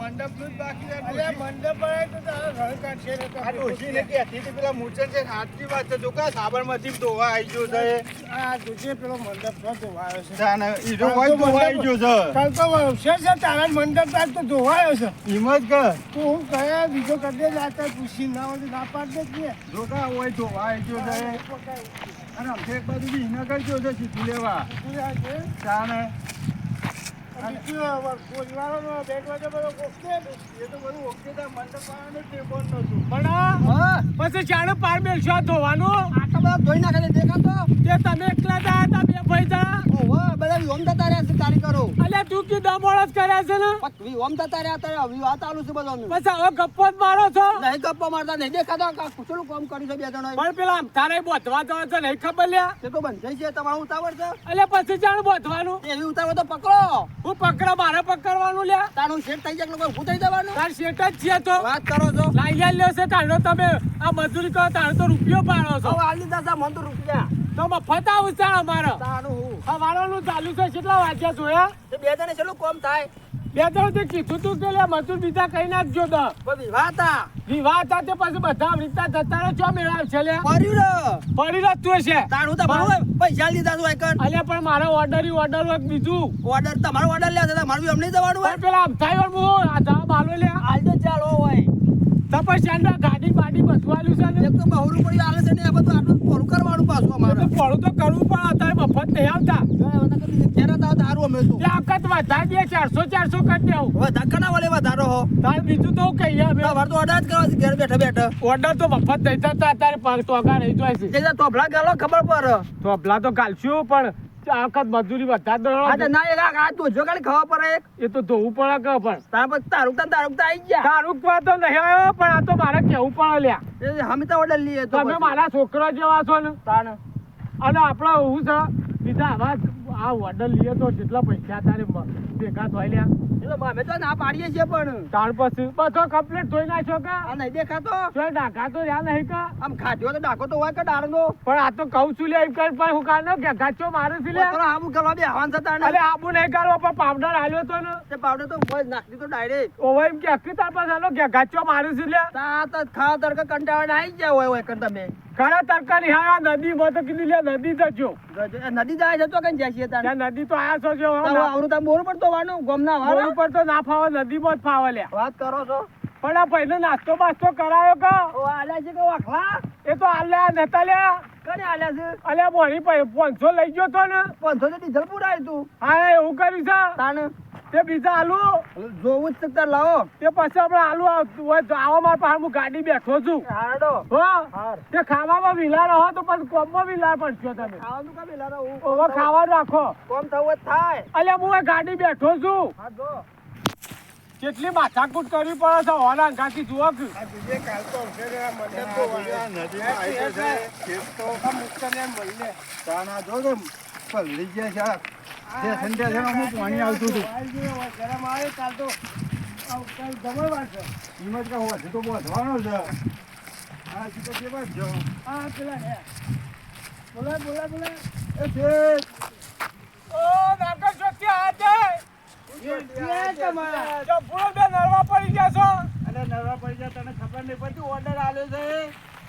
મંડપનું જ બાકી છે. મંડપ બનાય તો તારા ઘર કાઢશે ને તો આ ડોશીને કહેતી હતી. પેલા મૂર્છન છે સાચી વાત છે. જો કા સાબરમતી ધોવા આવી ગયો છે. આ પેલો મંડપ ન છે હોય ધોવા આવી ગયો છે. કાલ તો વરસે છે તારા મંડપ તો ધોવાયો છે. કર તો હું કયા બીજો કદે આ પૂછી ના હોય ના પાડ દે કે. જો કા હોય ધોવા આવી ગયો છે. અને અમથે એક બાજુ બી હિના છે સીધું લેવા. પરિવારોનો પછી ચાણું પાર મેળશો ધોવાનું. આટલા બધા ધોઈ નાખે દેખાતો? તે તમે એકલા જ આયા તા બે ભાઈ તા ઓહો. બધા વિહોમ જતા રહ્યા છે કારીગરો અલ્યા તું કી દમોળ જ કર્યા છે ને? જતા રહ્યા વિવાહ ચાલુ છે બધાનું. બસ હવે ગપ્પો જ મારો છો? નહીં ગપ્પા મારતા નહીં દેખાતા કામ કરી છે બે જણા પણ પેલા તારે બોધવા જવા છે નહીં ખબર લ્યા? તે તો બંધ છે તમારું ઉતાવળ છે. અલ્યા પછી ચાણ બોધવાનું? એવી ઉતાવળ તો પકડો. હું પકડો મારે પકડવાનું લ્યા? તારું શેઠ થઈ જાય એટલે ઊભું થઈ જવાનું? તાર શેઠ જ છે તો. વાત કરો છો. લાગ્યા લ્યો છે તારો તમે આ મજૂરી કરો તારો તો રૂપિયો પાડો છો. હવે આલી દાદા મન તો રૂપિયા. તો મફત આવું છે અમારે. તારું હું ચાલુ છે કેટલા વાગ્યા જોયા તે બે જણે છેલ્લું કોમ થાય. બે ત્રણ તે કીધું તું કે લે મજૂર બીજા કઈ નાખજો તો. વિવાહ હતા. તે પછી બધા રીતના જતા રહો છો મેળાવ છે લે? કર્યું રહ્યો. પડી રહેતું છે તારું તો ભાવ પૈસા લીધા તું એકર અલ્યા પણ મારો ઓર્ડર ઓર્ડર હોય બીજું? ઓર્ડર તમારો ઓર્ડર લે દાદા મારું એમ નહીં હોય? પેલા અમથાઈ હું આ જવાબ આલો લે. આજ તો ચાલો હોય. તપસ્યા ગાડી બાડી બધું છે ને? એક તો બહુ રૂપિયા આલે છે ને આ બધું આટલું પોરું કરવાનું પાછું અમારે. તો તો કરવું પણ અત્યારે મફત નહીં આવતા. ઘેર હતા તારું અમે તો. તે વખત વધારી દે ચારસો ચારસો કરી દેવું વળે વધારો હો? તાર બીજું તો કહીએ અમે? તમારે તો ઓર્ડર જ કરવા છે ઘેર બેઠા બેઠા. ઓર્ડર તો મફત નહીં થતા અત્યારે પગ ટોકા રહી જાય છે. જે ટોપલા ગાલો ખબર પર તો તો ગાલશું પણ આ વખત મજૂરી વધારે આ તો દો ના એક આ તો જો ખાવા પડે એ તો ધોવું પડે કે પણ. તારું તારું તાર આવી ગયા. તારું તો નહીં આવ્યો પણ આ તો મારે કેવું પડે લ્યા. એ અમે તો ઓર્ડર લઈએ તો તમે મારા છોકરા જેવા છો ને. તાણ અને આપણે હું છે બીજા આવા આ ઓર્ડર લઈએ તો જેટલા પૈસા તારે ભેગા થાય લ્યા. એ અમે તો ના પાડીએ છીએ પણ. તાર પછી બધો કમ્પ્લીટ ધોઈ નાખ્યો કા? આ નહીં દેખાતો? તો ડાકા તો રહ્યા નહીં કા? આમ ખાધ્યો તો ડાકો તો હોય કે ડાળનો? પણ આ તો કહું છું લે એમ કર પણ હું કાનો કે ગાચો મારે છે લે. થોડા આબુ કરવા બે હવાન થતા ને. અરે આબુ નહીં કરવો પણ પાવડર આલ્યો તો ને. તે પાવડર તો બોય નાખી તો ડાયરેક્ટ ઓવે એમ કે અક્કી તાર પાસે આલો? કે ગાચો મારે છે લે. તા તા ખા તડકા કંટાળ આવી જાય હોય હોય કર તમે. ખરા તરકારી હા નદી માં તો કીધી લે નદી જજો નદી જાય જતો કઈ જાય છે ત્યાં નદી તો આયા છો જો આવરું તમે બોર પર તો વાનું ગમ વાર ઉપર તો ના ફાવે નદીમાં જ ફાવે લે વાત કરો છો? પણ આ પહેલો નાસ્તો બાસ્તો કરાયો કા? ઓ આલ્યા છે કે વાખલા એ તો આલ્યા નતા લ્યા. કને આલ્યા છે? અલ્યા બોરી પાંચસો લઈ ગયો તો ને. પાંચસો તો ડીઝલ પુરાય તું. હા એવું કર્યું છે. તાણ? તે બીજા આલુ. જોવું જ છે તાર લાવો. તે પછી આપણે આલુ આવો માર પાસે હું ગાડી બેઠો છું. હાડો હો? તે ખાવામાં વિલા રહો તો પછી કોમમાં વિલા પડશો તમે. ખાવાનું કા વિલા રહો? ઓવા ખાવા રાખો. કોમ થવું થાય. અલ્યા હું ગાડી બેઠો છું. હા જો. કેટલી માથાકૂટ કરવી પડે છે હોલા અંગાથી જુઓ કે. કાલ તો છે તો. આ મુક્તને મળીને. તાના જો ગયા છે જે સંડે છે અમુક પાણી આવતું હતું. ગરમ આવે કાલ તો કાલ જમણવાર છે. હિંમત કે હોવાથી તો બોધવાનો છે હા શું તો કેવા જ જો આ પેલા હે. એ શેઠ, ઓ નાગર શક્તિ આજે તમારા? પૂરો બે નરવા પડી ગયા છો અને નરવા પડી ગયા તને ખબર નહીં પડતી ઓર્ડર આવ્યો છે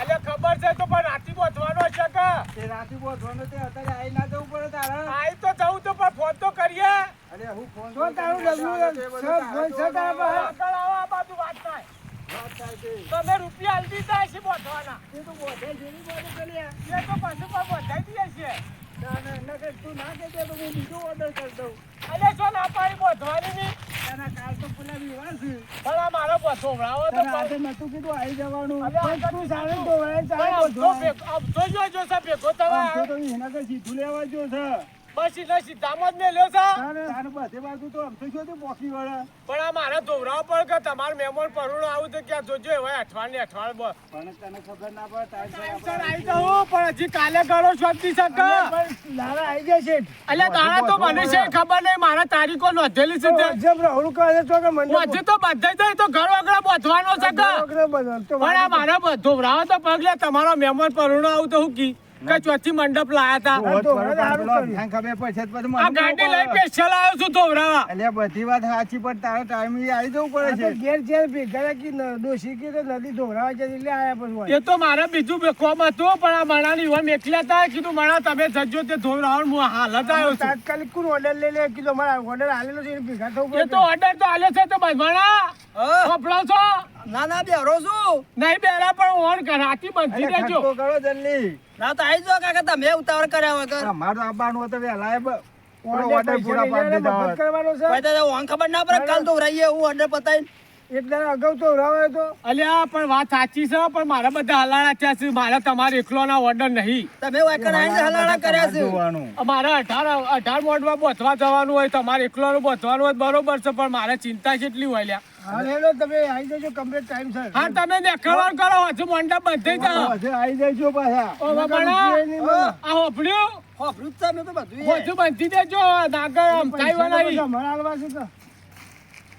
એટલે ખબર છે તો પણ રાતી બોધવાનો છે કે? તે રાતી બોધવાનો તે અત્યારે આઈ ના જવું પડે તારે. આઈ તો જવું તો પણ ફોન તો કરીએ. અરે હું ફોન તો તારું ડગલું છે, ફોન છે તારા પાસે? આગળ આવો આ બાજુ વાત થાય. તમે રૂપિયા આલતી દીધા છે બોધવાના. એ તો બોધે જેવી બોધે પેલી. એ તો પછી પણ બોધાઈ દઈએ છે. ના, ના, ના, કે તું ના કહેજે તો હું બીજો ઓર્ડર કરી દઉં. અરે જો ના પાડી બોધવાની ની તારા કાલ તો પેલા વિવાહ છે. પણ તો આજે નતું કીધું આવી જવાનું. પણ તું ધોવાય, ચાલે જો જો સાહેબ ભેગો આમ તો થવા એના કરતા સીધું લેવા જો છે. બસ એટલે સીધામાં જ મેલ્યો છે બાજુ તો આમ તો હતું પોકી વાળા? પણ આ મારા ધોવરાવ પર કે તમારું મેમોર પરુણો આવું તો ક્યાં જોજો એવા અઠવાડ અઠવાડિયે પણ તને ખબર ના પડે ટાઈમ સર આવી જાઉં પણ હજી કાલે ગળો શોધી શકે લારા આવી જાય છે. એટલે તારા તો મને છે ખબર નહીં મારા તારીખો નોંધેલી છે તો. જબ રાહુલ કહે તો કે મને હજી તો બધે જાય તો ઘર વગર બોધવાનો છે કે. પણ આ મારા ધોવરાવો તો પગલે તમારો મેમોર પરુણો આવું તો હું કી કે ચોથી મંડપ લાયા તા. હોત તો ખબર પડશે આ ગાડી લઈ. સ્પેશિયલ આવ્યો છું ધોવરાવા. એટલે બધી વાત સાચી પણ તારો ટાઈમ આવી જવું પડે છે. ઘેર ઘેર ભેગા કે ન- કે નદી ધોવરાવા જતી એટલે આયા પછી એ તો મારે બીજું બે કોમ હતું પણ આ મણાની હોય મેકલ્યા તા કીધું મણા તમે જજો તે ધોવરાવા હું હાલત આવ્યો છું. તાત્કાલિક કોણ ઓર્ડર લઈ લે? કીધું મારા ઓર્ડર આલેલો છે ભેગા થવું એ તો ઓર્ડર તો આલે છે તો ભાઈ મણા કપડો છો? ના ના બેરો છું. નહીં બેરા પણ ઓન રાતી બંધી દેજો કરો જલ્દી. ના તો આવી જો કાકા તમે ઉતાવળ કર્યા વગર. અમારે તો આવવાનું હતું બ- ઓર્ડર પૂરા પાડી દીધા કરવાનો છે? ભાઈ વાંગ ખબર ના પડે કાલ તો રહીએ હું ઓર્ડર પતાવી એક દાડા અગાઉ તો ઉરાવાયો તો અલ્યા પણ વાત સાચી છે પણ મારા બધા હલાણા થયા છે. મારે તમારે એકલોના ઓર્ડર નહીં. તમે વાકણ આવીને હલાણા કર્યા છે. મારે અઢાર અઢારમાં બોથવા જવાનું હોય તમારે એકલોનું બોથવાનું હોય બરોબર છે પણ મારે ચિંતા કેટલી હોય લ્યા. હેલો તમે આવી જજો કમ્પ્લીટ ટાઈમ સર હા તમે દેખાડવાનું કરો હજુ મંડપ બંધાઈ જાઓ આવી. જઈશું પાછા. ઓ બાપણા આ હોપડ્યું હોભળું જ છે મેં તો બધું હજુ બંધી દેજો નાગર અમથાઈ બનાવી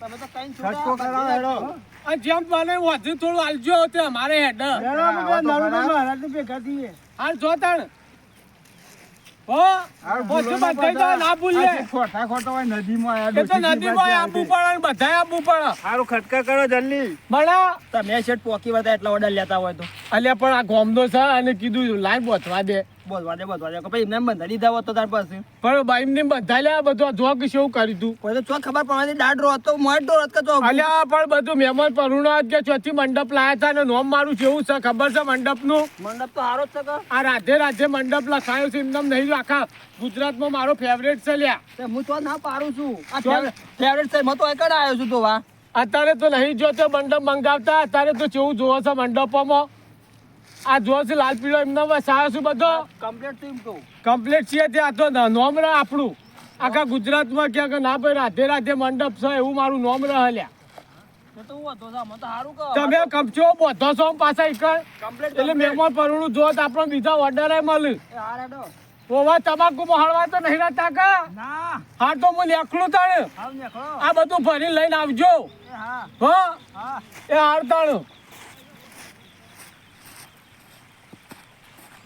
તમે તો કઈ ખર્ચો કરાવો હેડો. અને જેમ બને હજુ થોડું આલજો તે અમારે હેડ ભેગા થઈએ. હાલ જો તમે શેઠ પોકી બધા એટલા ઓર્ડર લેતા હોય તો. અલ્યા પણ આ ગોમનો છે અને કીધું લાઈન બોથવા દે. બોલવા દે બોલવા દે. પછી એમને એમ દીધા હોત તો તાર પાસે. પણ બાઈમ ને બધા લ્યા બધું જોગ શું કરી તું. પછી તો ખબર પડવાની દાઢ રો મોટ ડોર હતો ચોક. અલ્યા પણ બધું મહેમાન પરુણા કે ચોથી મંડપ લાયા હતા ને નોમ મારું કેવું છે ખબર છે મંડપનું મંડપ તો હારો જ છે આ રાધે રાધે મંડપ લખાયો છે એમને નહીં આખા ગુજરાતમાં મારો ફેવરેટ છે લ્યા. હું તો ના પારું છું. ફેવરેટ છે હું તો એકડ આવ્યો છું તો વા અત્યારે તો નહીં જોતો મંડપ મંગાવતા અત્યારે તો કેવું જોવો છે મંડપોમાં? આ છે લાલ પીળો એમને વસાયો છું બધો. કમ્પ્લીટ ટીમ તો. કમ્પ્લીટ છીએ ત્યાં તો નોમ રહે આપણું. આખા ગુજરાતમાં ક્યાંક ના ભાઈ રાધે રાધે મંડપ છે એવું મારું નોમ રહે લ્યા. તમે કપચો બધો છો પાછા એટલે મહેમાન પરણું જોત તો બીજા ઓર્ડર એ મળે. ઓવા તમાકુ મહાળવા તો નહીં રહેતા કા? હા તો હું લેખલું તાણ. આ બધું ભરી લઈને આવજો. હા. એ હાર તાણ.